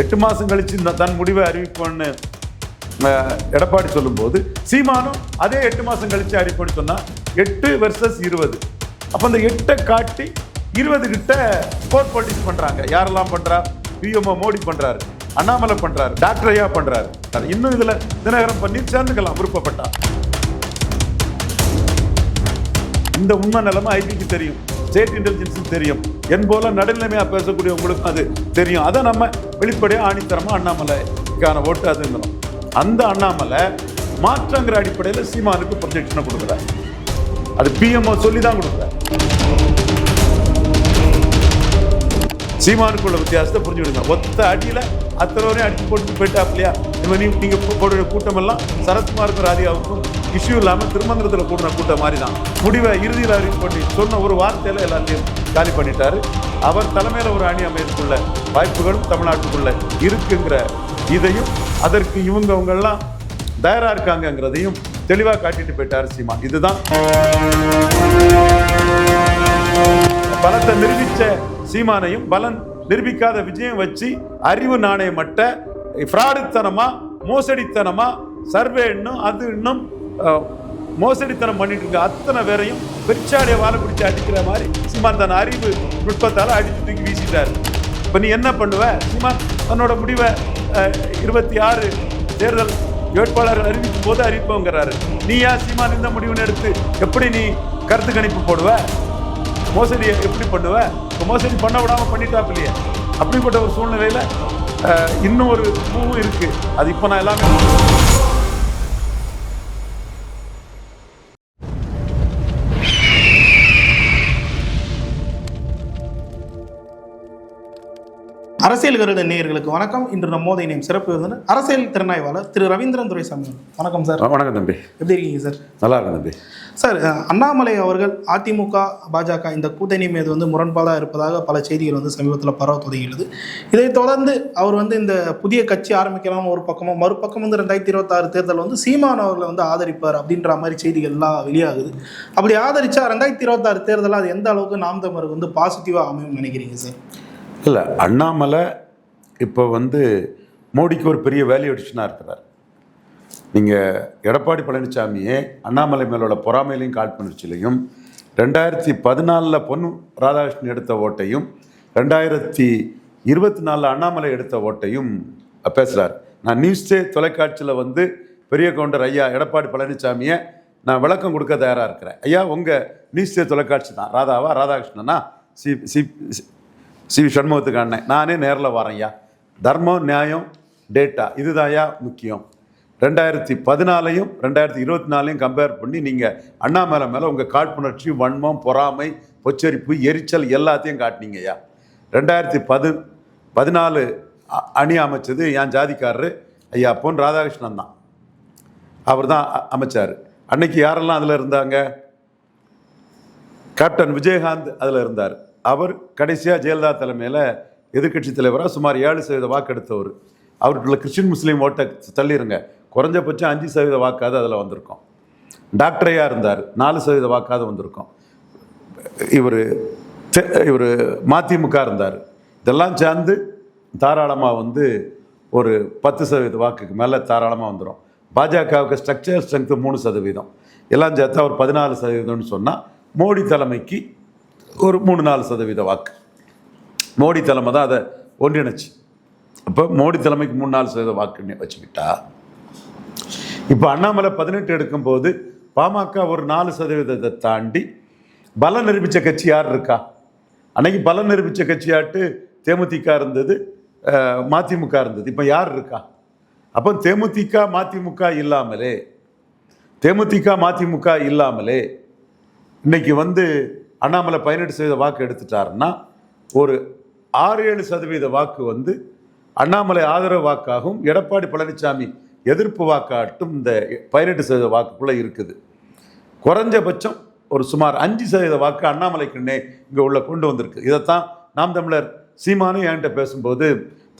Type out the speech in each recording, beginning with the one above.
எட்டு மாதம் கழிச்சு இந்த தன் முடிவை அறிவிப்போன்னு எடப்பாடி சொல்லும்போது சீமானும் அதே எட்டு மாதம் கழிச்சு அறிவிப்போன்னு சொன்னால் எட்டு வெர்சஸ் இருபது. அப்போ அந்த எட்டை காட்டி இருபது கிட்ட கோர் பாலிட்டிக்ஸ் பண்ணுறாங்க யாரெல்லாம் பண்ணுறா பிஎம்ஓ மோடி பண்ணுறாரு அண்ணாமலை பண்ணுறாரு டாக்டர் ஐயா பண்ணுறாரு இன்னும் இதில் தினகரம் பண்ணி சேர்ந்துக்கலாம் விருப்பப்பட்டா. இந்த உண்மை நிலைமை ஐபிக்கு தெரியும். ஸ்டேட் இன்டெலிஜென்ஸும் தெரியும். என் போல நடுநிலைமையா பேசக்கூடியவங்களுக்கும் அது தெரியும். அதை நம்ம வெளிப்படையாக ஆணித்தரமாக அண்ணாமலைக்கான ஓட்டு அது இருந்தோம் அந்த அண்ணாமலை மாற்றங்கிற அடிப்படையில் சீமானுக்கு ப்ரொஜெக்ஷனை கொடுக்குறாரு அது பிஎம்ஓ சொல்லி தான் கொடுக்குறாரு சீமானுக்குள்ள வித்தியாசத்தை புரிஞ்சுடுங்க ஒத்த அடியில் அத்தனை வரையும் அடிச்சு போட்டு போயிட்டாப்லையா இவன் நீ நீங்க போடுற கூட்டம் எல்லாம் சரத்குமாருக்கும் ராதிகாவுக்கும் இஷ்யூ இல்லாம திருமந்திரத்துல கூடின கூட்டம் மாதிரி தான் முடிவை இறுதியில் அறிவு பண்ணி சொன்ன ஒரு வார்த்தையில எல்லாத்தையும் காலி பண்ணிட்டாரு. அவர் தலைமையில ஒரு அணி அமையத்துக்குள்ள வாய்ப்புகளும் தமிழ்நாட்டுக்குள்ள இருக்குங்கிற இதையும் அதற்கு இவங்க எல்லாம் தயாரா இருக்காங்கங்கிறதையும் தெளிவா காட்டிட்டு போயிட்டாரு சீமா இதுதான். பலத்தை நிரூபித்த சீமானையும் பலன் நிரூபிக்காத விஜயம் வச்சு அறிவு நாணயமட்ட ஃப்ராடுத்தனமா மோசடித்தனமா சர்வே இன்னும் அது இன்னும் மோசடித்தனம் பண்ணிட்டு இருக்க. அத்தனை பேரையும் பெருச்சாடிய வாழை பிடிச்சி அடிக்கிற மாதிரி சீமான் தன் அறிவு நுட்பத்தால் அடித்து தூக்கி வீசிட்டார். இப்போ நீ என்ன பண்ணுவ? சீமான் தன்னோட முடிவை இருபத்தி ஆறு தேர்தல் வேட்பாளர் அறிவிக்கும் போது அறிவிப்போங்கிறாரு. ஏன் சீமான் இந்த முடிவுன்னு எடுத்து எப்படி நீ கருத்து கணிப்பு போடுவ? மோசடியை எப்படி பண்ணுவ? மோசடி பண்ண விடாமல் பண்ணிட்டாப் இல்லையா அப்படிப்பட்ட ஒரு சூழ்நிலையில் இன்னும் ஒரு மூவும் இருக்குது அது இப்போ நான் எல்லாமே அரசியல் கருட நேயர்களுக்கு வணக்கம். இன்று நம்மோதை நேம் சிறப்பு விருந்தினர் அரசியல் திறனாய்வாளர் திரு ரவீந்திரன் துரைசாமி. வணக்கம் சார். வணக்கம் தம்பி. எப்படி இருக்கீங்க சார்? நல்லா இருக்கும் தம்பி. சார் அண்ணாமலை அவர்கள் அதிமுக பாஜக இந்த கூட்டணி மீது வந்து முரண்பாடாக இருப்பதாக பல செய்திகள் வந்து சமீபத்தில் பரவ தொடங்கியுள்ளது. இதைத் தொடர்ந்து அவர் வந்து இந்த புதிய கட்சி ஆரம்பிக்கலாம் ஒரு பக்கமும் மறுபக்கம் வந்து ரெண்டாயிரத்தி இருபத்தாறு தேர்தல் வந்து சீமான் அவர்களை வந்து ஆதரிப்பார் அப்படின்ற மாதிரி செய்திகள்லாம் வெளியாகுது. அப்படி ஆதரிச்சா ரெண்டாயிரத்தி இருபத்தாறு தேர்தலில் அது எந்த அளவுக்கு நாம் தமிழருக்கு வந்து பாசிட்டிவாக அமையும் நினைக்கிறீங்க சார்? இல்லை அண்ணாமலை இப்போ வந்து மோடிக்கு ஒரு பெரிய வேல்யூ அடிஷனாக இருக்கிறார். நீங்கள் எடப்பாடி பழனிசாமியே அண்ணாமலை மேலோட பொறாமையிலையும் காழ்ப்புணர்ச்சியிலையும் ரெண்டாயிரத்தி பதினாலில் பொன் ராதாகிருஷ்ணன் எடுத்த ஓட்டையும் ரெண்டாயிரத்தி இருபத்தி நாலில் அண்ணாமலை எடுத்த ஓட்டையும் பேசுகிறார் நான் நியூஸே தொலைக்காட்சியில் வந்து பெரிய கவுண்டர் ஐயா எடப்பாடி பழனிசாமியை நான் விளக்கம் கொடுக்க தயாராக இருக்கிறேன். ஐயா உங்கள் நியூஸே தொலைக்காட்சி தான். ராதாவா ராதாகிருஷ்ணனா? சி சி சி வி சண்முகத்துக்கு அண்ணன் நானே நேரில் வரேன்யா. தர்மம் நியாயம் டேட்டா இதுதான்யா முக்கியம். ரெண்டாயிரத்தி பதினாலையும் ரெண்டாயிரத்தி இருபத்தி நாலையும் கம்பேர் பண்ணி நீங்கள் அண்ணாமலை மேலே உங்கள் காழ்ப்புணர்ச்சி வன்மம் பொறாமை பொச்சரிப்பு எரிச்சல் எல்லாத்தையும் காட்டினீங்கய்யா. ரெண்டாயிரத்தி பது பதினாலு அ- அணி அமைச்சது என் ஜாதிக்காரரு ஐயா பொன் ராதாகிருஷ்ணன் தான். அவர் தான் அமைச்சார். அன்னைக்கு யாரெல்லாம் அதில் இருந்தாங்க? கேப்டன் விஜயகாந்த் அதில் இருந்தார். அவர் கடைசியாக ஜெயலலிதா தலைமையில் எதிர்க்கட்சி தலைவராக சுமார் ஏழு சதவீத வாக்கு எடுத்தவர் அவருக்குள்ள கிறிஸ்டின் முஸ்லீம் ஓட்டை தள்ளிருங்க. குறைஞ்சபட்சம் அஞ்சு சதவீத வாக்காவது அதில் வந்திருக்கும். டாக்டரையாக இருந்தார். நாலு சதவீத வாக்காவது வந்திருக்கும். இவர் இவர் மதிமுக இருந்தார். இதெல்லாம் சேர்ந்து தாராளமாக வந்து ஒரு பத்து சதவீத வாக்குக்கு மேலே தாராளமாக வந்துடும் பாஜகவுக்கு ஸ்ட்ரக்சர் ஸ்ட்ரென்த்து மூணு சதவீதம். எல்லாம் சேர்த்தா அவர் பதினாலு சதவீதம்னு சொன்னால் மோடி தலைமைக்கு ஒரு மூணு நாலு சதவீத வாக்கு. மோடி தலைமை தான் அதை ஒன்றிணைச்சு. அப்போ மோடி தலைமைக்கு மூணு நாலு சதவீத வாக்குன்னு வச்சுக்கிட்டா இப்போ அண்ணாமலை பதினெட்டு எடுக்கும்போது பாமக ஒரு நாலு சதவீதத்தை தாண்டி பலம் நிரூபித்த கட்சி யார் இருக்கா? அன்னைக்கு பலம் நிரூபித்த கட்சியாட்டு தேமுதிக இருந்தது மதிமுக இருந்தது. இப்போ யார் இருக்கா? அப்போ தேமுதிக மதிமுக இல்லாமலே தேமுதிக மதிமுக இல்லாமலே இன்னைக்கு வந்து அண்ணாமலை பதினெட்டு சதவீத வாக்கு எடுத்துட்டாருன்னா ஒரு ஆறு ஏழு சதவீத வாக்கு வந்து அண்ணாமலை ஆதரவு வாக்காகவும் எடப்பாடி பழனிசாமி எதிர்ப்பு வாக்காட்டும் இந்த பதினெட்டு சதவீத வாக்குக்குள்ளே இருக்குது. குறைஞ்சபட்சம் ஒரு சுமார் அஞ்சு சதவீத வாக்கு அண்ணாமலைக்குன்னே இங்கே உள்ள கொண்டு வந்திருக்கு. இதைத்தான் நாம் தமிழர் சீமானும் என்கிட்ட பேசும்போது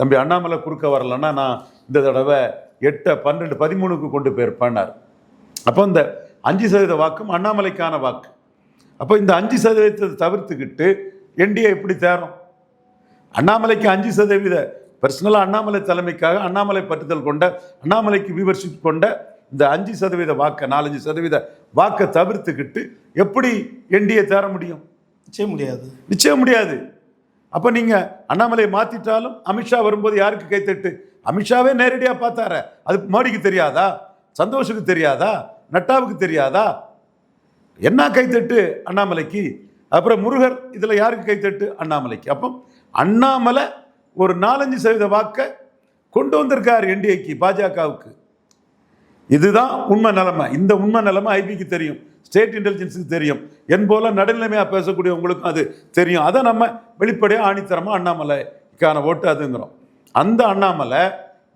தம்பி அண்ணாமலை குறுக்க வரலன்னா நான் இந்த தடவை எட்டை பன்னெண்டு பதிமூணுக்கு கொண்டு போயிருப்பேன்னார் அப்போ இந்த அஞ்சு சதவீத வாக்கும் அண்ணாமலைக்கான வாக்கு. அப்போ இந்த அஞ்சு சதவீதத்தை தவிர்த்துக்கிட்டு என்டிஏ எப்படி தேரும் அண்ணாமலைக்கு அஞ்சு சதவீத பர்சனலாக அண்ணாமலை தலைமைக்காக அண்ணாமலை பற்றுதல் கொண்ட அண்ணாமலைக்கு வியூவர்ஷிப் கொண்ட இந்த அஞ்சு சதவீத வாக்கை நாலஞ்சு சதவீத வாக்கை தவிர்த்துக்கிட்டு எப்படி என்டிஏ தேர முடியும்? நிச்சயம் முடியாது. நிச்சயம் முடியாது. அப்போ நீங்கள் அண்ணாமலையை மாற்றிட்டாலும் அமித்ஷா வரும்போது யாருக்கு கைத்தட்டு அமித்ஷாவே நேரடியாக பார்த்தார. அது மோடிக்கு தெரியாதா? சந்தோஷுக்கு தெரியாதா? நட்டாவுக்கு தெரியாதா? என்ன கைத்தட்டு அண்ணாமலைக்கு? அப்புறம் முருகர் இதில் யாருக்கு கைத்தட்டு? அண்ணாமலைக்கு. அப்போ அண்ணாமலை ஒரு நாலஞ்சு சதவீத வாக்கை கொண்டு வந்திருக்கார் என்டிஏக்கு பாஜகவுக்கு. இதுதான் உண்மை நிலைமை. இந்த உண்மை நிலைமை ஐபிக்கு தெரியும். ஸ்டேட் இன்டெலிஜென்ஸுக்கு தெரியும். என் போல நடுநிலைமையாக பேசக்கூடியவங்களுக்கும் அது தெரியும். அதை நம்ம வெளிப்படையாக ஆணித்தரமாக அண்ணாமலைக்கான ஓட்டு அதுங்கிறோம். அந்த அண்ணாமலை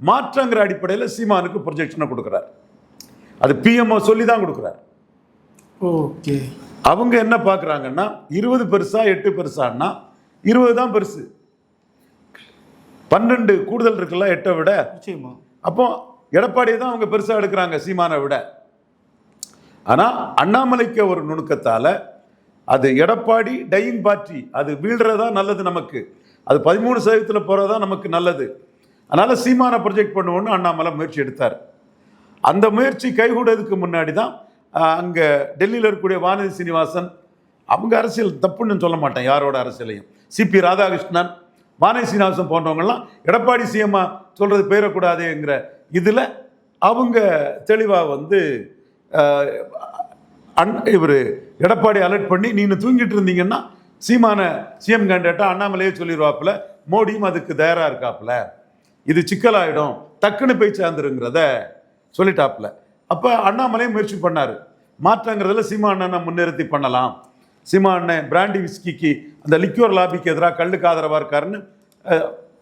மாற்றங்கிற அடிப்படையில் சீமானுக்கு ப்ரொஜெக்ஷனை கொடுக்குறார். அது பிஎம்ஓ சொல்லி தான் கொடுக்குறார். ஓகே. அவங்க என்ன பார்க்குறாங்கன்னா இருபது பெருசா எட்டு பெருசான்னா இருபது தான் பெருசு. பன்னெண்டு கூடுதல் இருக்குல்ல எட்டை விட? நிச்சயமா. அப்போ எடப்பாடியை தான் அவங்க பெருசாக எடுக்கிறாங்க சீமானை விட. ஆனால் அண்ணாமலைக்கு ஒரு நுணுக்கத்தால் அது எடப்பாடி டையிங் பார்ட்டி அது வீழ்றதா நல்லது நமக்கு. அது பதிமூணு சதவீதத்தில் போகிறதா நமக்கு நல்லது. அதனால் சீமானை ப்ரொஜெக்ட் பண்ணுவோன்னு அண்ணாமலை முயற்சி எடுத்தார். அந்த முயற்சி கைகூடதுக்கு முன்னாடி தான் அங்கே டெல்லியில் இருக்கக்கூடிய வானதி சீனிவாசன் அவங்க அரசியல் தப்புன்னு சொல்ல மாட்டேன் யாரோட அரசியலையும். சிபி ராதாகிருஷ்ணன் வானதி சீனிவாசன் போன்றவங்கெல்லாம் எடப்பாடி சிஎம்மா சொல்கிறது பெயரக்கூடாதுங்கிற இதில் அவங்க தெளிவாக வந்து அண் இவர் எடப்பாடி அலர்ட் பண்ணி நீங்கள் தூங்கிட்டு இருந்தீங்கன்னா சீமான சிஎம் கேண்டேட்டாக அண்ணாமலையே சொல்லிடுவாப்புல மோடியும் அதுக்கு தயாராக இருக்காப்புல. இது சிக்கலாயிடும் டக்குன்னு போய் சேர்ந்துருங்கிறத சொல்லிட்டாப்புல. அப்போ அண்ணாமலையும் முயற்சி பண்ணார். மாற்றங்கிறதுல சீமா அண்ணனை முன்னிறுத்தி பண்ணலாம். சீமா அண்ணன் பிராண்டி விஸ்கிக்கு அந்த லிக்யூர் லாபிக்கு எதிராக கல்லுக்கு ஆதரவாக இருக்காருன்னு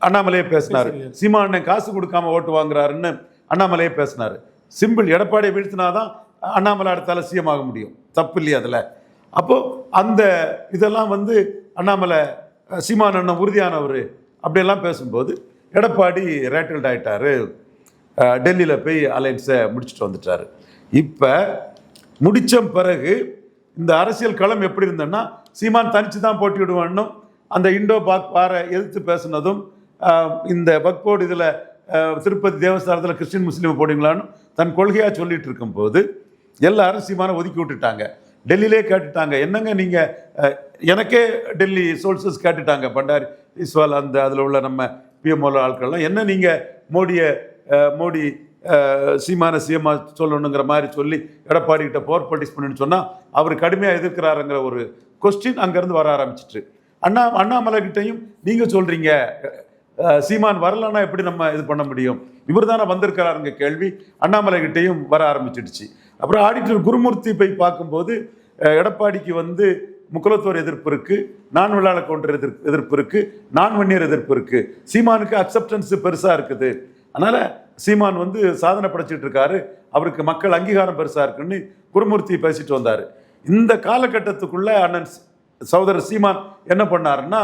அண்ணாமலையே பேசினார். சீமா அண்ணன் காசு கொடுக்காம ஓட்டு வாங்குறாருன்னு அண்ணாமலையே பேசினார். சிம்பிள் எடப்பாடியை வீழ்த்தினாதான் அண்ணாமலை அடுத்தால சிஎம் ஆக முடியும். தப்பு இல்லையா அதில். அப்போது அந்த இதெல்லாம் வந்து அண்ணாமலை சீமான் அண்ணன் உறுதியானவர் அப்படியெல்லாம் பேசும்போது எடப்பாடி ரேட்டில்ட் ஆயிட்டாரு. டெல்லியில் போய் அலைன்ஸை முடிச்சுட்டு வந்துட்டார். இப்போ முடித்த பிறகு இந்த அரசியல் களம் எப்படி இருந்ததுன்னா சீமான் தனித்து தான் போட்டியிடுவான்னும் அந்த இண்டோ பாக் பாரை எதிர்த்து பேசினதும் இந்த வக்போர்டு இதில் திருப்பதி தேவஸ்தானத்தில் கிறிஸ்டின் முஸ்லீம் போடுங்களான்னு தன் கொள்கையாக சொல்லிட்டு இருக்கும்போது எல்லாரும் சீமானை ஒதுக்கி விட்டுட்டாங்க. டெல்லியிலே கேட்டுட்டாங்க. என்னங்க நீங்கள் எனக்கே டெல்லி சோல்சஸ் கேட்டுட்டாங்க. பண்டாரி இஸ்வால் அந்த அதில் உள்ள நம்ம பிஎம்ஓல ஆட்கள்லாம் என்ன நீங்கள் மோடியை மோடி சீமான சீமா சொல்லணுங்கிற மாதிரி சொல்லி எடப்பாடி கிட்ட போர் பாலிட்டிக்ஸ் பண்ணுன்னு சொன்னால் அவர் கடுமையாக எதிர்க்கிறாருங்கிற ஒரு கொஸ்டின் அங்கேருந்து வர ஆரம்பிச்சிட்டு அண்ணா அண்ணாமலை கிட்டையும் நீங்கள் சொல்கிறீங்க சீமான் வரலன்னா எப்படி நம்ம இது பண்ண முடியும்? இவர் தானே வந்திருக்கிறாருங்க கேள்வி. அண்ணாமலை கிட்டையும் வர ஆரம்பிச்சிடுச்சு. அப்புறம் ஆடிட்டர் குருமூர்த்தி போய் பார்க்கும்போது எடப்பாடிக்கு வந்து முக்குலத்தோர் எதிர்ப்பு இருக்கு நான் விழாள கவுண்டர் எதிர்ப்பு எதிர்ப்பு இருக்கு நான் வன்னியர் எதிர்ப்பு இருக்கு. சீமானுக்கு அக்செப்டன்ஸ் பெருசாக இருக்குது. அதனால் சீமான் வந்து சாதனை படைச்சிட்டு இருக்காரு. அவருக்கு மக்கள் அங்கீகாரம் பெருசாக இருக்குன்னு குருமூர்த்தி பேசிட்டு வந்தார். இந்த காலகட்டத்துக்குள்ளே அண்ணன் ஸ்- சகோதரர் சீமான் என்ன பண்ணாருன்னா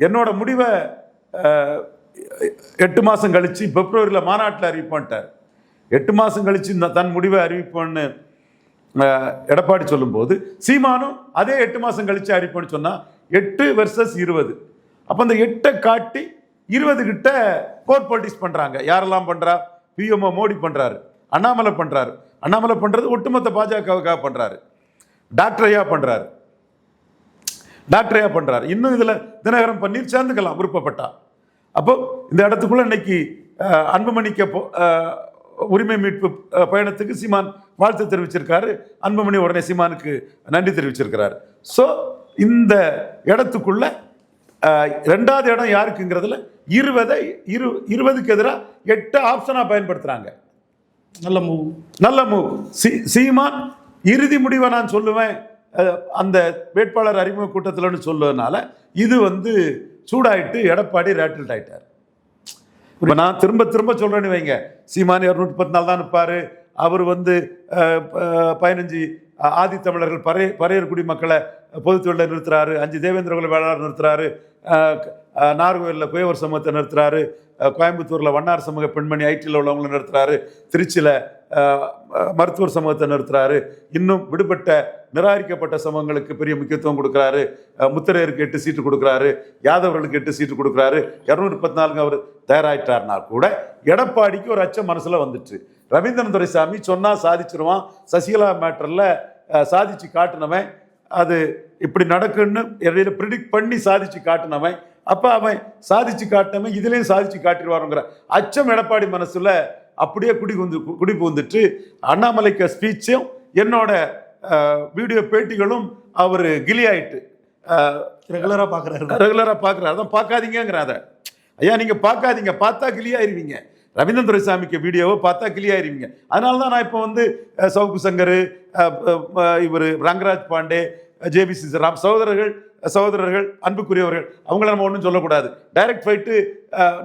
என்னோட முடிவை எட்டு மாதம் கழித்து பிப்ரவரியில் மாநாட்டில் அறிவிப்பான்ட்டார் எட்டு மாதம் கழித்து இந்த தன் முடிவை அறிவிப்போன்னு எடப்பாடி சொல்லும்போது சீமானும் அதே எட்டு மாதம் கழித்து அறிவிப்போன்னு சொன்னால் எட்டு வெர்சஸ் இருபது. அப்போ அந்த எட்டை காட்டி இருபது கிட்ட கோர்ட் பாலிட்டிக்ஸ் பண்ணுறாங்க யாரெல்லாம் பண்ணுறா பிஎம்ஓ மோடி பண்ணுறாரு அண்ணாமலை பண்ணுறாரு அண்ணாமலை பண்ணுறது ஒட்டுமொத்த பாஜகவுக்காக பண்ணுறாரு டாக்டர் ஐயா பண்ணுறாரு டாக்டரையா பண்ணுறாரு இன்னும் இதில் தினகரன் பன்னீர் சேர்ந்துக்கலாம் விருப்பப்பட்டா. அப்போ இந்த இடத்துக்குள்ள இன்னைக்கு அன்புமணிக்க போ- உரிமை மீட்பு பயணத்துக்கு சீமான் வாழ்த்து தெரிவிச்சிருக்காரு. அன்புமணி உடனே சீமானுக்கு நன்றி தெரிவிச்சிருக்கிறார். ஸோ இந்த இடத்துக்குள்ள ரெண்டாவது இடம் யாருக்குங்கிறதுல இருபதை இரு இருபதுக்கு எதிராக எட்டு ஆப்ஷனாக பயன்படுத்துறாங்க. நல்ல மூவ் நல்ல மூவ் சீ சீமான் இறுதி முடிவை நான் சொல்லுவேன். அந்த வேட்பாளர் அறிமுக கூட்டத்தில்னு சொல்லுவதனால இது வந்து சூடாயிட்டு எடப்பாடி ரேட்டில்ட் ஆயிட்டார். இப்போ நான் திரும்ப திரும்ப சொல்றேன்னு வைங்க. சீமான் இரநூத்தி பத்து நாள் தான் நிற்பார் அவர் வந்து பதினஞ்சு ஆதித்தமிழர்கள் பறைய மக்களை குடிமக்களை பொதுத்தொழில நிறுத்துறாரு அஞ்சு தேவேந்திரகுல வேளாளர் நிறுத்துறாரு நார்கோயிலில் குயவர் சமூகத்தை நிறுத்துறாரு கோயம்புத்தூரில் வண்ணார் சமூக பெண்மணி ஐடியில் உள்ளவங்களை நிறுத்துறாரு திருச்சியில் மருத்துவர் சமூகத்தை நிறுத்துறாரு இன்னும் விடுபட்ட நிராகரிக்கப்பட்ட சமூகங்களுக்கு பெரிய முக்கியத்துவம் கொடுக்குறாரு முத்திரையருக்கு எட்டு சீட்டு கொடுக்குறாரு யாதவர்களுக்கு எட்டு சீட்டு கொடுக்குறாரு இரநூத்தி முப்பத்தி நாலுங்க அவர் தயாராயிட்டார்னா கூட எடப்பாடிக்கு ஒரு அச்சம் மனசில் வந்துட்டு ரவீந்திரன் துரைசாமி சொன்னா சாதிச்சிருவான். சசிகலா மேட்டர்ல சாதிச்சு காட்டினவன். அது இப்படி நடக்குன்னு இடையில ப்ரிடிக்ட் பண்ணி சாதிச்சு காட்டினவன். அப்ப அவன் சாதிச்சு காட்டினவன் இதுலயும் சாதிச்சு காட்டிடுவாருங்கிற அச்சம் எடப்பாடி மனசுல அப்படியே குடி வந்து குடி புகுந்துட்டு அண்ணாமலைக்கு ஸ்பீச்சும் என்னோட வீடியோ பேட்டிகளும் அவர் கிளியாயிட்டு ரெகுலராக பார்க்குறாரு ரெகுலராக பார்க்குறாரு அதான் பார்க்காதீங்கிற அதை. ஐயா நீங்கள் பார்க்காதீங்க பார்த்தா கிளியாயிருவீங்க ரவீந்திரன் துரைசாமிக்கு வீடியோவை பார்த்தா கிளியாயிருவீங்க. அதனால தான் நான் இப்போ வந்து சவுக்கு சங்கர் இவர் ரங்கராஜ் பாண்டே ஜேபிசி ராம் சகோதரர்கள் சகோதரர்கள் அன்புக்குரியவர்கள் அவங்கள நம்ம ஒன்றும் சொல்லக்கூடாது. டைரக்ட் ஃபைட்டு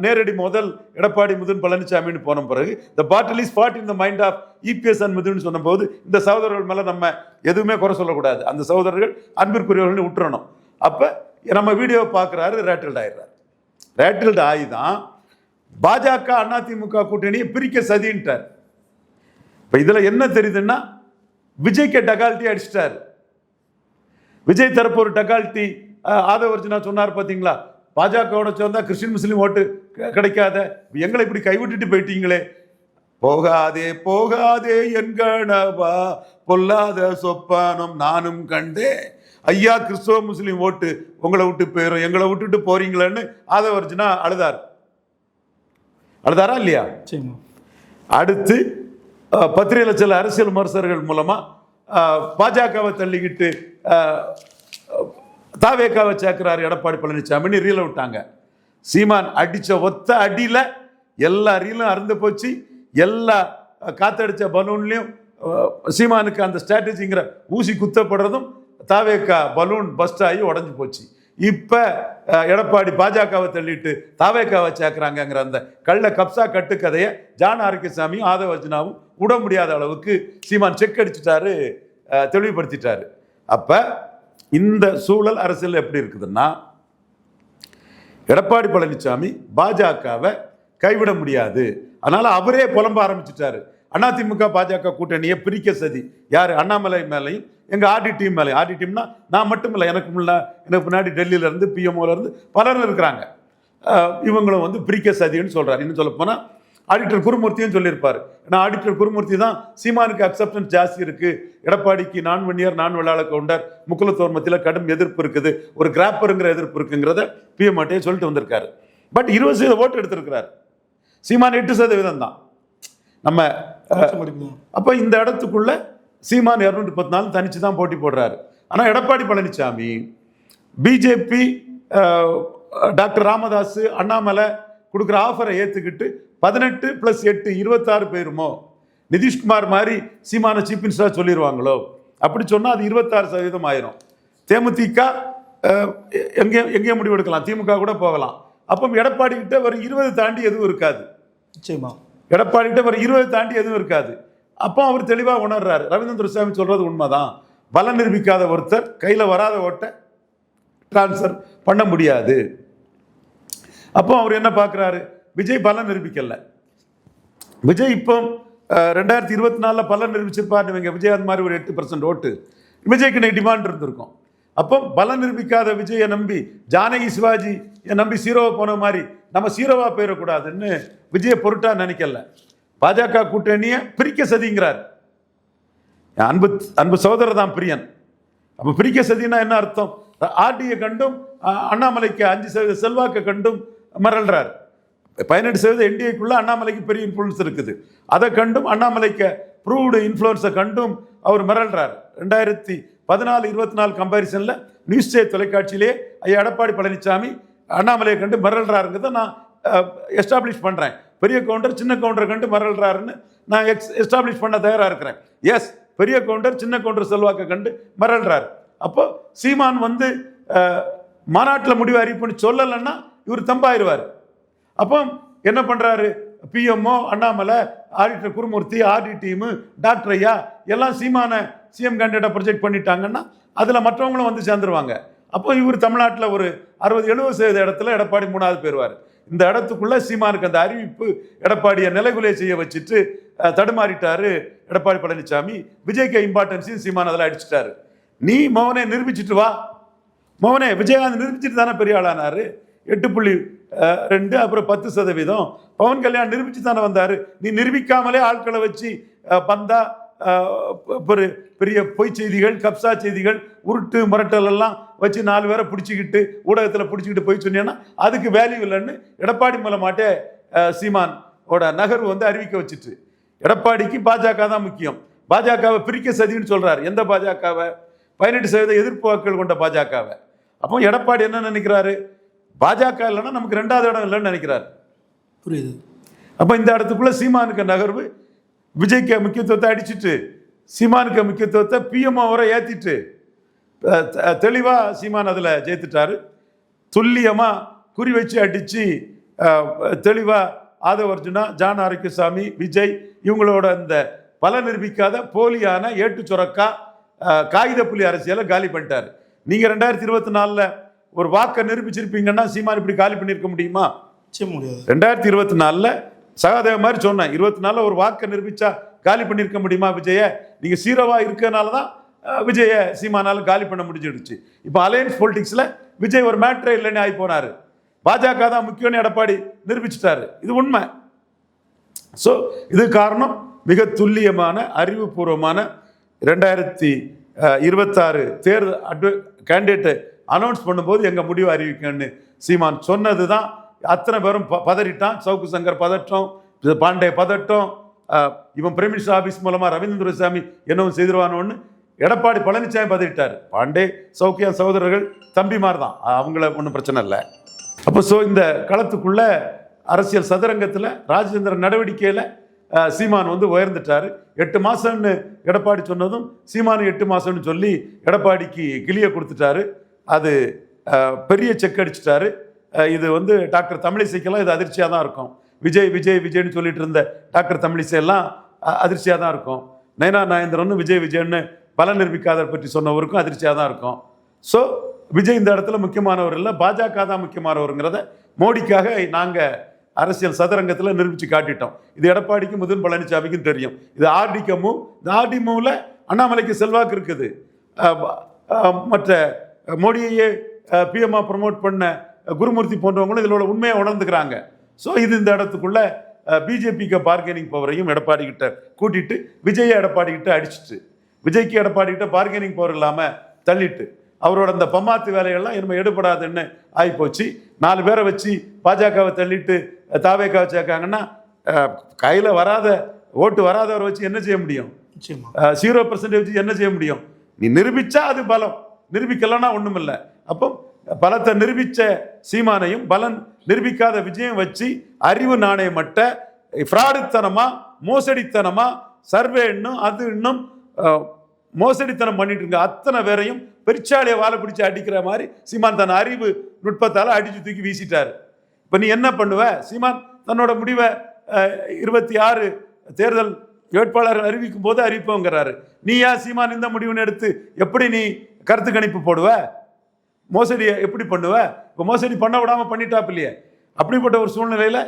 நேரடி முதல் எடப்பாடி முதன் பழனிசாமின்னு போன பிறகு the battle is fought in the mind of EPS and முதுன்னு சொன்னபோது இந்த சகோதரர்கள் மேலே நம்ம எதுவுமே குறை சொல்லக்கூடாது. அந்த சகோதரர்கள் அன்பிற்குரியவர்கள்னு விட்டுறணும் அப்போ நம்ம வீடியோவை பார்க்குறாரு ரேட்டில்ட் ஆயிடுறாரு. ரேட்டில்ட் ஆகி தான் பாஜக அதிமுக கூட்டணியை பிரிக்க சதின்ட்டார். இப்போ இதில் என்ன தெரியுதுன்னா விஜய்க்கு டகால்ட்டி அடிச்சிட்டார். விஜய் தரப்பு ஒரு டகால்ட்டி ஆதவர்ஜுனா சொன்னார் பார்த்தீங்களா பாஜகவோட சேர்ந்தால் கிறிஸ்டின் முஸ்லீம் ஓட்டு கிடைக்காத. எங்களை இப்படி கைவிட்டுட்டு போயிட்டீங்களே. போகாதே போகாதே என்கணவா பொல்லாத சொப்பானம் நானும் கண்டேன். ஐயா கிறிஸ்தவ முஸ்லீம் ஓட்டு உங்களை விட்டு போயிடும் எங்களை விட்டுட்டு போறீங்களேன்னு ஆதவர்ஜினா அழுதார். அழுதாரா இல்லையா? அடுத்து அஹ், பத்திரிகை லட்சம் அரசியல் விமர்சகர்கள் மூலமா அஹ், பாஜகவை தள்ளிக்கிட்டு தாவேக்காவை சேர்க்கிறாரு எடப்பாடி பழனிசாமின்னு ரீல விட்டாங்க. சீமான் அடிச்ச ஒத்த அடியில எல்லா ரீலும் அறுந்து போச்சு. எல்லா அஹ், காத்தடிச்ச பலூன்லயும் சீமானுக்கு அந்த ஸ்ட்ராட்டஜிங்கிற ஊசி குத்தப்படுறதும் தாவேக்கா பலூன் பஸ்ட் ஆகி உடஞ்சி போச்சு. இப்போ எடப்பாடி பாஜகவை தள்ளிட்டு தாவேக்காவை சேர்க்குறாங்கங்கிற அந்த கள்ள கப்சா கட்டுக்கதையை ஜான் ஆரோக்கியசாமியும் ஆதவர்ஜனாவும் விட முடியாத அளவுக்கு சீமான் செக் அடிச்சிட்டாரு தெளிவுபடுத்திட்டாரு. அப்ப இந்த சூழல் அரசியல் எப்படி இருக்குதுன்னா எடப்பாடி பழனிசாமி பாஜகவை கைவிட முடியாது. அதனால் அவரே புலம்ப ஆரம்பிச்சிட்டாரு. அதிமுக பாஜக கூட்டணியை பிரிக்க சதி. யார்? அண்ணாமலை மேலையும் எங்கள் ஆர்டி டீம் மேலே ஆர்டி டீம்னா நான் மட்டும் இல்லை எனக்கு முன்ன எனக்கு பின்னாடி டெல்லியிலேருந்து பிஎம்ஓலேருந்து பலரும் இருக்கிறாங்க. இவங்களும் வந்து பிரிக்க சதின்னு சொல்கிறார் இன்னும் சொல்ல போனால் ஆடிட்டர் குருமூர்த்தியும் சொல்லியிருப்பார். ஏன்னா ஆடிட்டர் குருமூர்த்தி தான் சீமானுக்கு அக்செப்டன்ஸ் ஜாஸ்தி இருக்குது எடப்பாடிக்கு நான் வன்னியர் நான் வெள்ளாள கவுண்டர் முக்குலத்தோர் மத்தியில் கடும் எதிர்ப்பு இருக்குது. ஒரு கிராப்பருங்கிற எதிர்ப்பு இருக்குங்கிறத பிஎம் சொல்லிட்டு வந்திருக்காரு. பட் இருபது சதவீத ஓட்டு எடுத்திருக்கிறார். சீமான் எட்டு சதவீதம் தான் நம்ம அப்போ இந்த இடத்துக்குள்ள சீமான் இரநூத்தி பத்து நாள் தனிச்சு தான் போட்டி போடுறாரு. ஆனால் எடப்பாடி பழனிசாமி பிஜேபி டாக்டர் ராமதாஸ் அண்ணாமலை கொடுக்குற ஆஃபரை ஏற்றுக்கிட்டு பதினெட்டு ப்ளஸ் எட்டு இருபத்தாறு பேருமோ நிதிஷ்குமார் மாதிரி சீமான சீஃப் மினிஸ்டராக சொல்லிடுவாங்களோ அப்படி சொன்னால் அது இருபத்தாறு சதவீதம் ஆயிரும். தேமுதிக எங்கே எங்கேயும் முடிவெடுக்கலாம்? திமுக கூட போகலாம். அப்போ எடப்பாடி கிட்ட ஒரு இருபது தாண்டி எதுவும் இருக்காது. நிச்சயமா. எடப்பாடிகிட்ட ஒரு இருபது தாண்டி எதுவும் இருக்காது. அப்போ அவர் தெளிவாக உணர்றாரு. ரவீந்திர சாமி சொல்கிறது உண்மைதான். பலம் நிரூபிக்காத ஒருத்தர் கையில் வராத ஓட்டை ட்ரான்ஸ்ஃபர் பண்ண முடியாது. அப்போ அவர் என்ன பார்க்குறாரு? விஜய் பலம் நிரூபிக்கலை. விஜய் இப்போ ரெண்டாயிரத்தி இருபத்தி நாலில் பலன் நிரூபிச்சிருப்பாரு இவங்க விஜய் அது மாதிரி ஒரு எட்டு பர்சன்ட் ஓட்டு. விஜய்க்கு இன்னைக்கு டிமாண்ட் இருந்திருக்கும். அப்போ பலம் நிரூபிக்காத விஜயை நம்பி ஜானகி சிவாஜி நம்பி சீரோவை போன மாதிரி நம்ம சீரோவா போயிடக்கூடாதுன்னு விஜய பொருட்டா நினைக்கல. பாஜக கூட்டணியை பிரிக்க சதிங்கிறார். அன்பு அன்பு சகோதரர் தான் பிரியன். அப்போ பிரிக்க சதினா என்ன அர்த்தம்? ஆர்டியை கண்டும் அண்ணாமலைக்கு அஞ்சு சதவீத செல்வாக்கை கண்டும் மறல்றார் பதினெட்டு சதவீத என்டிஏக்குள்ள அண்ணாமலைக்கு பெரிய இன்ஃப்ளூன்ஸ் இருக்குது. அதை கண்டும் அண்ணாமலைக்கு ப்ரூவ்டு இன்ஃப்ளூன்ஸை கண்டும் அவர் மிரள்றார். ரெண்டாயிரத்தி பதினாலு இருபத்தி நாலு கம்பேரிசனில் நியூஸ் சே தொலைக்காட்சியிலே ஐயா எடப்பாடி பழனிசாமி அண்ணாமலையை கண்டு மிரள்றாருங்கிறத நான் எஸ்டாப்ளிஷ் பண்ணுறேன் பெரிய கவுண்டர் சின்ன கவுண்டரை கண்டு மிரள்றாருன்னு நான் எக்ஸ் எஸ்டாப்ளிஷ் பண்ண தயாராக இருக்கிறேன். எஸ் பெரிய கவுண்டர் சின்ன கவுண்டர் செல்வாக்கை கண்டு மிரள்றாரு அப்போ சீமான் வந்து மாநாட்டில் முடிவு அறிவிப்புன்னு சொல்லலைன்னா இவர் தம்பாயிருவார் அப்போ என்ன பண்ணுறாரு PMO Annamalai auditor Gurumurthy RT team doctor ஐயா எல்லாம் சீமான சிஎம் கேண்டிடேட்டை ப்ரொஜெக்ட் பண்ணிட்டாங்கன்னா அதில் மற்றவங்களும் வந்து சேர்ந்துருவாங்க. அப்போ இவர் தமிழ்நாட்டில் ஒரு அறுபது எழுபது சதவீத இடத்துல எடப்பாடி மூணாவது போயிடுவார் இந்த இடத்துக்குள்ளே சீமானுக்கு அந்த அறிவிப்பு எடப்பாடியை நிலைகுலையை செய்ய வச்சுட்டு தடுமாறிட்டாரு எடப்பாடி பழனிசாமி. விஜய்க்கு இம்பார்ட்டன்ஸையும் சீமான் அதில் அடிச்சிட்டாரு. நீ மோகனை நிரூபிச்சிட்டு வா. மோகனே விஜயகாந்த் நிரூபிச்சுட்டு தானே பெரிய ஆளானாரு. எட்டு புள்ளி ரெண்டு அப்புறம் பத்து சதவீதம். பவன் கல்யாண் நிரூபித்து தானே வந்தார். நீ நிரூபிக்காமலே ஆட்களை வச்சு பந்தா ஒரு பெரிய பொய் செய்திகள் கப்சா செய்திகள் உருட்டு முரட்டல் எல்லாம் வச்சு நாலு பேரை பிடிச்சிக்கிட்டு ஊடகத்தில் பிடிச்சிக்கிட்டு போய் சொன்னீங்கன்னா அதுக்கு வேல்யூ இல்லைன்னு எடப்பாடி மூலமாட்டே சீமான் ஓட நகர்வு வந்து அறிவிக்க வச்சுட்டு. எடப்பாடிக்கு பாஜக தான் முக்கியம். பாஜகவை பிரிக்க சதின்னு சொல்கிறார் எந்த பாஜகவை? பதினெட்டு சதவீத எதிர்ப்பு வாக்குகள் கொண்ட பாஜகவை. அப்போ எடப்பாடி என்ன நினைக்கிறாரு? பாஜக இல்லைன்னா நமக்கு ரெண்டாவது இடம் இல்லைன்னு நினைக்கிறாரு. புரியுது. அப்போ இந்த இடத்துக்குள்ள சீமானுக்கு நகர்வு விஜய்க்கு முக்கியத்துவத்தை அடிச்சிட்டு சீமானுக்கு முக்கியத்துவத்தை பிஎம்ஓ வரை ஏற்றிட்டு தெளிவாக சீமான் அதில் ஜெயித்துட்டாரு. துல்லியமாக குறி வச்சு அடித்து தெளிவாக ஆதவ அர்ஜுனா ஜான் ஆரோக்கியசாமி விஜய் இவங்களோட இந்த பல நிரூபிக்காத போலியான ஏட்டு சுரக்கா காகித புலி அரசியலை காலி பண்ணிட்டாரு. நீங்கள் ரெண்டாயிரத்தி இருபத்தி நாலில் ஒரு வாக்கை நிரூபிச்சிருப்பீங்கன்னா சீமான் இப்படி காலி பண்ணியிருக்க முடியுமா? முடியாது. ரெண்டாயிரத்தி இருபத்தி நாலில் சகாதேவ மாதிரி சொன்னேன் இருபத்தி நாலில் ஒரு வாக்கை நிரூபிச்சா காலி பண்ணியிருக்க முடியுமா விஜய? நீங்கள் சீரோவா இருக்கனால தான் விஜய சீமானால காலி பண்ண முடிஞ்சிடுச்சு. இப்போ அலையன்ஸ் பொலிட்டிக்ஸில் விஜய் ஒரு மேட்ரே இல்லைன்னு ஆகி போனார். பாஜக தான் முக்கியம்னு எடப்பாடி நிரூபிச்சிட்டாரு. இது உண்மை. ஸோ இது காரணம் மிக துல்லியமான அறிவுபூர்வமான ரெண்டாயிரத்தி இருபத்தாறு தேர்தல் அட்வ கேண்டிடேட்டை அனௌன்ஸ் பண்ணும்போது எங்கள் முடிவு அறிவிக்கணும்னு சீமான் சொன்னது தான் அத்தனை பேரும் ப பதறிட்டான். சவுக்கு சங்கர் பதட்டம் பாண்டே பதட்டம் இவன் பிரமிஷா ஆஃபீஸ் மூலமாக ரவீந்திர துரைசாமி என்னவும் செய்திருவானோன்னு எடப்பாடி பழனிசாமி பதறிட்டார். பாண்டே சௌக்கியா சகோதரர்கள் தம்பிமார் தான் அவங்கள ஒன்றும் பிரச்சனை இல்லை. அப்போ ஸோ இந்த களத்துக்குள்ள அரசியல் சதுரங்கத்தில் ராஜேந்திரன் நடவடிக்கையில் சீமான் வந்து உயர்ந்துட்டாரு. எட்டு மாதம்னு எடப்பாடி சொன்னதும் சீமான் எட்டு மாதம்னு சொல்லி எடப்பாடிக்கு கிளியை கொடுத்துட்டாரு. அது பெரிய செக் அடிச்சிட்டாரு. இது வந்து டாக்டர் தமிழிசைக்கெல்லாம் இது அதிர்ச்சியாக தான் இருக்கும். விஜய் விஜய் விஜய்னு சொல்லிட்டு இருந்த டாக்டர் தமிழிசை எல்லாம் அதிர்ச்சியாக தான் இருக்கும். நயனா நாயந்திரனும் விஜய் விஜய்னு பல நிரூபிக்காதர் பற்றி சொன்னவருக்கும் அதிர்ச்சியாக தான் இருக்கும். ஸோ விஜய் இந்த இடத்துல முக்கியமானவர் இல்லை. பாஜக தான் முக்கியமானவருங்கிறத மோடிக்காக நாங்கள் அரசியல் சதுரங்கத்தில் நிரூபித்து காட்டிட்டோம். இது எடப்பாடிக்கும் முதன் பழனிசாமிக்கும் தெரியும். இது ஆர்டிக்க இந்த ஆர்டி மூவில் அண்ணாமலைக்கு செல்வாக்கு இருக்குது. மற்ற மோடியையே பிஎம்ஆ ப்ரமோட் பண்ண குருமூர்த்தி போன்றவங்களும் இதில் உள்ள உண்மையை உணர்ந்துக்கிறாங்க. ஸோ இது இந்த இடத்துக்குள்ள பிஜேபிக்கு பார்கெனிங் பவரையும் எடப்பாடி கிட்ட கூட்டிட்டு விஜயை எடப்பாடி கிட்ட அடிச்சிட்டு விஜய்க்கு எடப்பாடி கிட்ட பார்கெனிங் பவர் இல்லாமல் தள்ளிட்டு அவரோட அந்த பம்மாத்து வேலைகள்லாம் இனிமே எடுபடாதுன்னு ஆகிப்போச்சு நாலு பேரை வச்சு பாஜகவை தள்ளிட்டு தாவேக்கா வச்சாக்காங்கன்னா கையில் வராத ஓட்டு வராதவரை வச்சு என்ன செய்ய முடியும்? ஜீரோ பர்சன்டேஜ் என்ன செய்ய முடியும்? நீ நிரூபிச்சா அது பலம். நிரூபிக்கலன்னா ஒன்றும் இல்லை அப்போ பலத்தை நிரூபித்த சீமானையும் பலன் நிரூபிக்காத விஜயம் வச்சு அறிவு நாணயமட்ட ஃப்ராடுத்தனமாக மோசடித்தனமாக சர்வே இன்னும் அது இன்னும் மோசடித்தனம் பண்ணிட்டு இருக்க அத்தனை பேரையும் பெருச்சாலியை வாழை பிடிச்சி அடிக்கிற மாதிரி சீமான் தன் அறிவு நுட்பத்தால் அடித்து தூக்கி வீசிட்டார். இப்போ நீ என்ன பண்ணுவ? சீமான் தன்னோட முடிவை இருபத்தி ஆறு தேர்தல் வேட்பாளர்கள் அறிவிக்கும் போது அறிவிப்போங்கிறாரு. நீ ஏன் சீமான் இந்த முடிவுன்னு எடுத்து எப்படி நீ கருத்து கணிப்பு போடுவ. மோசடியை எப்படி பண்ணுவ? இப்போ மோசடி பண்ண விடாம பண்ணிட்டாப் இல்லையே. அப்படிப்பட்ட ஒரு சூழ்நிலையில்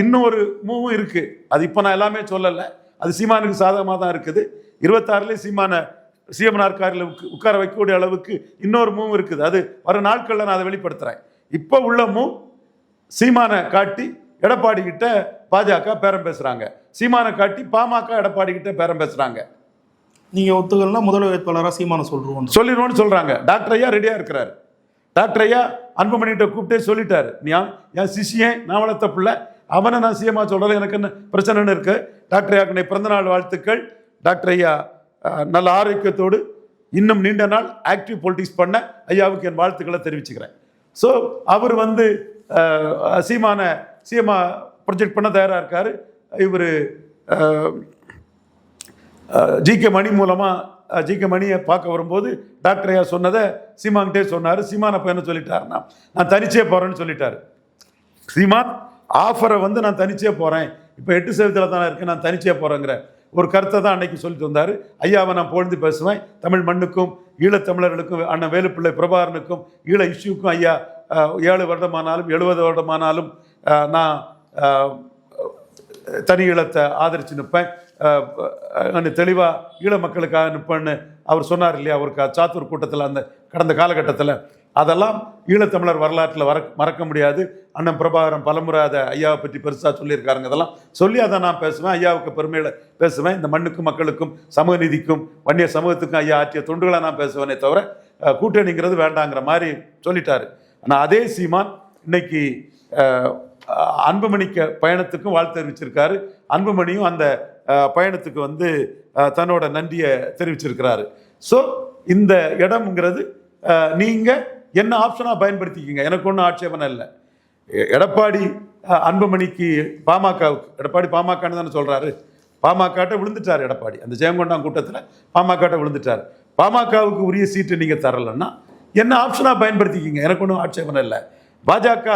இன்னும் ஒரு மூவும் இருக்குது அது இப்போ நான் எல்லாமே சொல்லலை. அது சீமானுக்கு சாதகமாக தான் இருக்குது. இருபத்தாறுலேயே சீமானை சிஎம் காரில் உட்கார வைக்கக்கூடிய அளவுக்கு இன்னொரு மூவ் இருக்குது. அது வர நாட்களில் நான் அதை வெளிப்படுத்துகிறேன் இப்போ உள்ள மூவ் சீமானை காட்டி எடப்பாடி கிட்ட பாஜக பேரம் பேசுகிறாங்க சீமானை காட்டி பாமக எடப்பாடி கிட்ட பேரம் பேசுகிறாங்க நீங்க ஒத்துக்கலாம் முதல்வர் வேட்பாளராக சீமானம் சொல்றோம் சொல்லிடுவோம்னு சொல்றாங்க. டாக்டர் ஐயா ரெடியா இருக்கிறாரு. டாக்டர் ஐயா அன்புமணிகிட்ட கூப்பிட்டே சொல்லிட்டாரு. நீயா என் சிஷியன் நான் வளர்த்த பிள்ளை அவனை நான் சிஎம்மா சொல்றேன். எனக்கு என்ன பிரச்சனைன்னு இருக்கு? டாக்டர் ஐயாக்கு பிறந்தநாள் வாழ்த்துக்கள். டாக்டர் ஐயா நல்ல ஆரோக்கியத்தோடு இன்னும் நீண்ட நாள் ஆக்டிவ் பொலிட்டிக்ஸ் பண்ண ஐயாவுக்கு என் வாழ்த்துக்களை தெரிவிச்சுக்கிறேன். ஸோ அவர் வந்து சீமான சீமா ப்ரொஜெக்ட் பண்ண தயாராக இருக்கார். இவர் ஜி கே மணி மூலமாக ஜி கே மணியை பார்க்க வரும்போது டாக்டர் ஐயா சொன்னதை சீமான்கிட்டே சொன்னார். சீமான் அப்போ என்ன சொல்லிட்டாருன்னா நான் தனிச்சே போகிறேன்னு சொல்லிட்டாரு. சீமான் ஆஃபரை வந்து நான் தனிச்சே போகிறேன் இப்போ எட்டு சதவீதத்தில் தானே இருக்கேன் நான் தனிச்சே போகிறேங்கிற ஒரு கருத்தை தான் அன்னைக்கு சொல்லிட்டு வந்தார். ஐயாவை நான் பொழுது பேசுவேன். தமிழ் மண்ணுக்கும் ஈழத்தமிழர்களுக்கும் அண்ணன் வேலுப்பிள்ளை பிரபாகரனுக்கும் ஈழ இஷ்யூக்கும் ஐயா ஏழு வருடமானாலும் எழுபது வருடமானாலும் நான் தனி ஈழத்தை ஆதரித்து நிற்பேன். தெளிவாக ஈழ மக்களுக்காக நிற்பேன்னு அவர் சொன்னார் இல்லையா? அவருக்கு சாத்தூர் கூட்டத்தில் அந்த கடந்த காலகட்டத்தில். அதெல்லாம் ஈழத்தமிழர் வரலாற்றில் வர மறக்க முடியாது. அண்ணன் பிரபாகரன் பலமுறை அதை ஐயாவை பற்றி பெருசாக சொல்லியிருக்காருங்க அதெல்லாம். சொல்லி அதை நான் பேசுவேன். ஐயாவுக்கு பெருமையில் பேசுவேன். இந்த மண்ணுக்கும் மக்களுக்கும் சமூக நீதிக்கும் வன்னிய சமூகத்துக்கும் ஐயா ஆற்றிய தொண்டுகளை நான் பேசுவேனே தவிர கூட்டணிங்கிறது வேண்டாங்கிற மாதிரி சொல்லிட்டாரு. ஆனால் அதே சீமான் இன்னைக்கு அன்புமணிக்க அன்புமணிக்கு பயணத்துக்கும் வாழ்த்து தெரிவிச்சிருக்காரு. அன்புமணியும் அந்த பயணத்துக்கு வந்து தன்னோட நன்றியை தெரிவிச்சிருக்கிறாரு. ஸோ இந்த இடம்ங்கிறது நீங்கள் என்ன ஆப்ஷனாக பயன்படுத்திக்கிங்க? எனக்கு ஒன்றும் ஆட்சேபனை இல்லை. எடப்பாடி அன்புமணிக்கு பாமகவுக்கு எடப்பாடி பாமகன்னு தானே சொல்கிறாரு பாமகட்ட விழுந்துட்டார் எடப்பாடி. அந்த ஜெயங்கொண்டான் கூட்டத்தில் பாமகட்ட விழுந்துட்டார். பாமகவுக்கு உரிய சீட்டு நீங்கள் தரலைன்னா என்ன ஆப்ஷனாக பயன்படுத்திக்கிங்க? எனக்கு ஒன்றும் ஆட்சேபனை இல்லை. பாஜக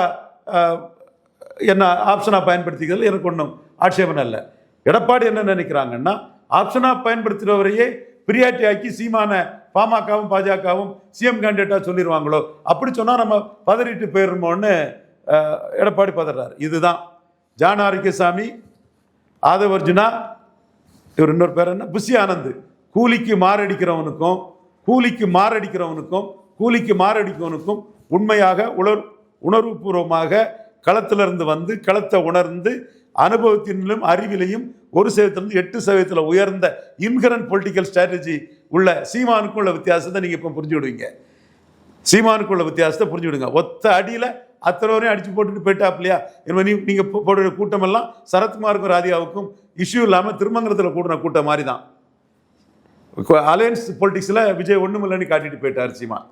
என்ன ஆப்ஷனாக பயன்படுத்திக்கிறது எனக்கு ஒன்றும் ஆட்சேபனை இல்லை. எடப்பாடி என்ன நினைக்கிறாங்கன்னா ஆப்ஷனாக பயன்படுத்துகிறவரையே பிரியாட்டி ஆக்கி சீமான பாமகவும் பாஜகவும் சிஎம் கேண்டிடேட்டாக சொல்லிடுவாங்களோ அப்படி சொன்னால் நம்ம பதறிட்டு போயிடுமோன்னு எடப்பாடி பதறாரு. இதுதான். ஜான் ஆரோக்கியசாமி ஆதவர்ஜுனா இவர் இன்னொரு பேர் என்ன? புஷி ஆனந்த். கூலிக்கு மாரடிக்கிறவனுக்கும் கூலிக்கு மாரடிக்கிறவனுக்கும் கூலிக்கு மாரடிக்கிறவனுக்கும் உண்மையாக உணர் உணர்வுபூர்வமாக களத்திலிருந்து வந்து களத்தை உணர்ந்து அனுபவத்திலும் அறிவிலையும் ஒரு சதவீதத்திலிருந்து எட்டு சதவீதத்தில் உயர்ந்த இன்கரண்ட் பொலிட்டிக்கல் ஸ்ட்ராட்டஜி உள்ள சீமானுக்கும் உள்ள வித்தியாசத்தை நீங்கள் இப்போ புரிஞ்சு விடுவீங்க சீமானுக்கு உள்ள வித்தியாசத்தை புரிஞ்சு விடுங்க ஒத்த அடியில் அத்தனை வரையும் அடித்து போட்டுட்டு போயிட்டாப்லையா? என்ன நீ நீங்கள் போடுற கூட்டமெல்லாம் சரத்குமாருக்கும் ராதிகாவுக்கும் இஷ்யூ இல்லாமல் திருமங்கலத்தில் கூடின கூட்டம் மாதிரி தான் அலையன்ஸ் பொலிட்டிக்ஸில் விஜய் ஒன்றும் இல்லைன்னு காட்டிட்டு போயிட்டார் சீமான்.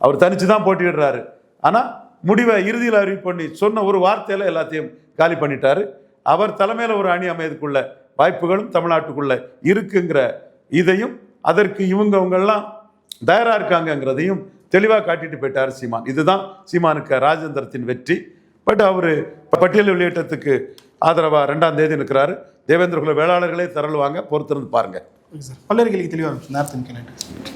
அவர் தனித்து தான் போட்டிடுறாரு ஆனால் முடிவை இறுதியில் அறிவிப்பு பண்ணி சொன்ன ஒரு வார்த்தையில் எல்லாத்தையும் காலி பண்ணிட்டாரு. அவர் தலைமையில் ஒரு அணி அமையதுக்குள்ள வாய்ப்புகளும் தமிழ்நாட்டுக்குள்ள இருக்குங்கிற இதையும் அதற்கு இவங்கவங்கெல்லாம் தயாராக இருக்காங்கங்கிறதையும் தெளிவாக காட்டிட்டு போயிட்டார் சீமான். இதுதான் சீமானுக்கு ராஜேந்திரத்தின் வெற்றி. பட் அவர் பட்டியல் வெளியேற்றத்துக்கு ஆதரவாக ரெண்டாம் தேதி நிற்கிறாரு. தேவேந்திர குல வேளாளர்களே திரளுவாங்க பொறுத்திருந்து பாருங்க. Okay sir. பல்லரிகளுக்கு தெளிவாக நேரத்தின் கேட்டு